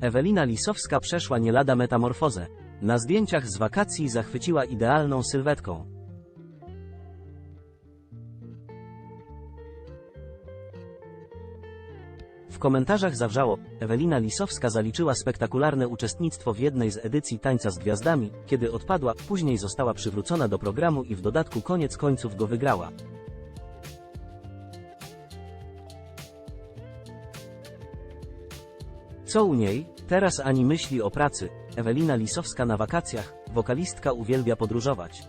Ewelina Lisowska przeszła nie lada metamorfozę. Na zdjęciach z wakacji zachwyciła idealną sylwetką. W komentarzach zawrzało, Ewelina Lisowska zaliczyła spektakularne uczestnictwo w jednej z edycji Tańca z Gwiazdami, kiedy odpadła, później została przywrócona do programu i w dodatku koniec końców go wygrała. Co u niej? Teraz ani myśli o pracy. Ewelina Lisowska na wakacjach, wokalistka uwielbia podróżować.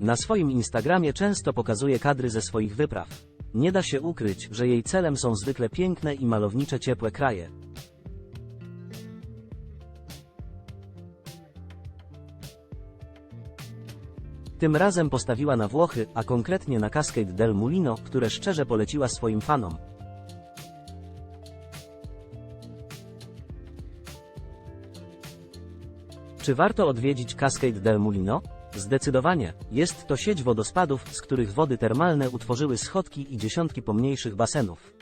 Na swoim Instagramie często pokazuje kadry ze swoich wypraw. Nie da się ukryć, że jej celem są zwykle piękne i malownicze ciepłe kraje. Tym razem postawiła na Włochy, a konkretnie na Cascade del Mulino, które szczerze poleciła swoim fanom. Czy warto odwiedzić Cascade del Mulino? Zdecydowanie. Jest to sieć wodospadów, z których wody termalne utworzyły schodki i dziesiątki pomniejszych basenów.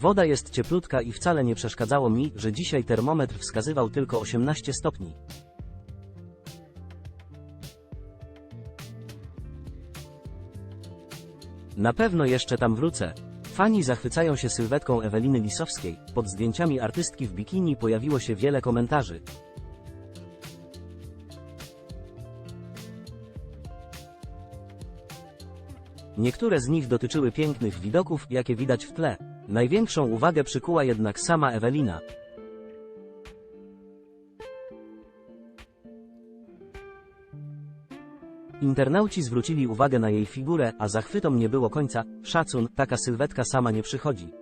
Woda jest cieplutka i wcale nie przeszkadzało mi, że dzisiaj termometr wskazywał tylko 18 stopni. Na pewno jeszcze tam wrócę. Fani zachwycają się sylwetką Eweliny Lisowskiej. Pod zdjęciami artystki w bikini pojawiło się wiele komentarzy. Niektóre z nich dotyczyły pięknych widoków, jakie widać w tle. Największą uwagę przykuła jednak sama Ewelina. Internauci zwrócili uwagę na jej figurę, a zachwytom nie było końca. Szacun, taka sylwetka sama nie przychodzi.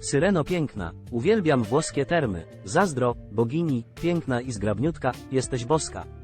Syreno piękna, uwielbiam włoskie termy. Zazdro, bogini, piękna i zgrabniutka, jesteś boska.